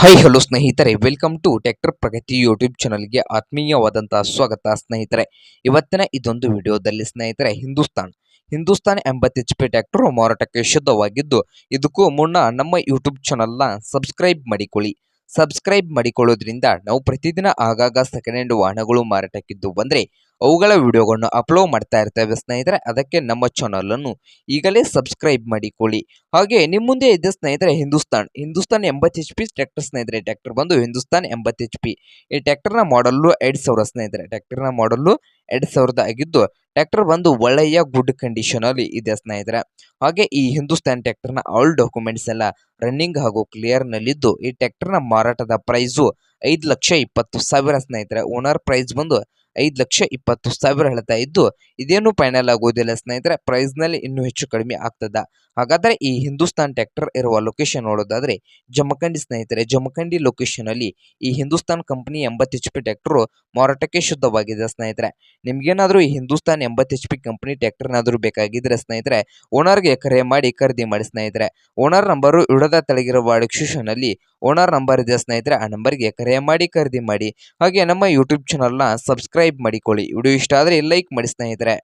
High hello ಸ್ನೇಹಿತರೆ. Welcome to tractor Pragati YouTube ಚಾನಲ್ಗೆ ಆತ್ಮೀಯವಾದಂತಹ ಸ್ವಾಗತ ಸ್ನೇಹಿತರೆ. ಇವತ್ತಿನ ಇದೊಂದು ವಿಡಿಯೋದಲ್ಲಿ ಸ್ನೇಹಿತರೆ, ಹಿಂದೂಸ್ತಾನ್. ಹಿಂದೂಸ್ತಾನ್ ಎಂಬತ್ತು ಎಚ್ ಪಿ ಟ್ಯಾಕ್ಟರ್ ಮಾರಾಟಕ್ಕೆ ಶುದ್ಧವಾಗಿದ್ದು, ಇದಕ್ಕೂ ಮುನ್ನ ನಮ್ಮ ಯೂಟ್ಯೂಬ್ ಚಾನಲ್ನ ಸಬ್ಸ್ಕ್ರೈಬ್ ಮಾಡಿಕೊಳ್ಳಿ. ಸಬ್ಸ್ಕ್ರೈಬ್ ಮಾಡಿಕೊಳ್ಳೋದ್ರಿಂದ ನಾವು ಪ್ರತಿದಿನ ಆಗಾಗ ಸೆಕೆಂಡ್ ಹ್ಯಾಂಡ್ ವಾಹನಗಳು ಮಾರಾಟಕ್ಕಿದ್ದು ಬಂದರೆ ಅವುಗಳ ವಿಡಿಯೋಗಳನ್ನು ಅಪ್ಲೋಡ್ ಮಾಡ್ತಾ ಇರ್ತೇವೆ ಸ್ನೇಹಿತರೆ, ಅದಕ್ಕೆ ನಮ್ಮ ಚಾನಲನ್ನು ಈಗಲೇ ಸಬ್ಸ್ಕ್ರೈಬ್ ಮಾಡಿಕೊಳ್ಳಿ. ಹಾಗೆ ನಿಮ್ಮ ಮುಂದೆ ಇದೆ ಸ್ನೇಹಿತರೆ, ಹಿಂದೂಸ್ತಾನ್. ಹಿಂದೂಸ್ತಾನ್ ಎಂಬತ್ತು ಎಚ್ ಪಿ ಟ್ರ್ಯಾಕ್ಟರ್ ಸ್ನೇಹಿತರೆ ಟ್ರ್ಯಾಕ್ಟರ್ ಬಂದು ಹಿಂದೂಸ್ತಾನ್ ಎಂಬತ್ತು ಎಚ್ ಪಿ ಈ ಟ್ರ್ಯಾಕ್ಟರ್ನ ಮಾಡಲ್ಲು ಎರಡು ಸಾವಿರ ಸ್ನೇಹಿತರೆ ಟ್ರ್ಯಾಕ್ಟರ್ನ ಮಾಡಲ್ಲು ಎರಡು ಸಾವಿರದ ಆಗಿದ್ದು ಟ್ರ್ಯಾಕ್ಟರ್ ಬಂದು ಒಳ್ಳೆಯ ಗುಡ್ ಕಂಡೀಷನಲ್ಲಿ ಇದೆ ಸ್ನೇಹಿತರೆ. ಹಾಗೆ ಈ ಹಿಂದೂಸ್ತಾನ್ ಟ್ರ್ಯಾಕ್ಟರ್ನ ಆಲ್ ಡಾಕ್ಯುಮೆಂಟ್ಸ್ ಎಲ್ಲ ರನ್ನಿಂಗ್ ಹಾಗೂ ಕ್ಲಿಯರ್ನಲ್ಲಿದ್ದು ಈ ಟ್ರ್ಯಾಕ್ಟರ್ನ ಮಾರಾಟದ ಪ್ರೈಸು ಐದು ಲಕ್ಷ ಇಪ್ಪತ್ತು ಸಾವಿರ ಸ್ನೇಹಿತರೆ. ಓನರ್ ಪ್ರೈಸ್ ಬಂದು ಐದು ಲಕ್ಷ ಇಪ್ಪತ್ತು ಸಾವಿರ ಹೇಳ್ತಾ ಇದ್ದು, ಇದೇನು ಫೈನಲ್ ಆಗೋದಿಲ್ಲ ಸ್ನೇಹಿತರೆ. ಪ್ರೈಸ್ನಲ್ಲಿ ಇನ್ನೂ ಹೆಚ್ಚು ಕಡಿಮೆ ಆಗ್ತದ. ಹಾಗಾದ್ರೆ ಈ ಹಿಂದೂಸ್ತಾನ್ ಟ್ರ್ಯಾಕ್ಟರ್ ಇರುವ ಲೊಕೇಶನ್ ನೋಡೋದಾದ್ರೆ, ಜಮಖಂಡಿ ಸ್ನೇಹಿತರೆ, ಜಮಖಂಡಿ ಲೊಕೇಶನ್ ಅಲ್ಲಿ ಈ ಹಿಂದೂಸ್ತಾನ್ ಕಂಪನಿ ಎಂಬತ್ತು ಎಚ್ ಪಿ ಟ್ರ್ಯಾಕ್ಟರ್ ಮಾರಾಟಕ್ಕೆ ಶುದ್ಧವಾಗಿದೆ ಸ್ನೇಹಿತರೆ. ನಿಮ್ಗೇನಾದ್ರೂ ಈ ಹಿಂದೂಸ್ತಾನ್ ಎಂಬತ್ತು ಎಚ್ ಪಿ ಕಂಪನಿ ಟ್ರ್ಯಾಕ್ಟರ್ನಾದ್ರೂ ಬೇಕಾಗಿದ್ರೆ ಸ್ನೇಹಿತರೆ ಓನರ್ಗೆ ಕರೆ ಮಾಡಿ ಖರೀದಿ ಮಾಡಿ ಸ್ನೇಹಿತರೆ. ಓನರ್ ನಂಬರು ಇಡದ ತೆಳಗಿರುವ ಡಿಸ್ಕ್ರಿಪ್ಷನ್ ಅಲ್ಲಿ ಓನರ್ ನಂಬರ್ ಇದೆ ಸ್ನೇಹಿತರೆ, ಆ ನಂಬರ್ಗೆ ಕರೆ ಮಾಡಿ ಖರೀದಿ ಮಾಡಿ. ಹಾಗೆ ನಮ್ಮ ಯೂಟ್ಯೂಬ್ ಚಾನಲ್ನ ಸಬ್ಸ್ಕ್ರೈಬ್ ಮಾಡಿಕೊಳ್ಳಿ. ವಿಡಿಯೋ ಇಷ್ಟ ಆದರೆ ಲೈಕ್ ಮಾಡಿ ಸ್ನೇಹಿತರೆ.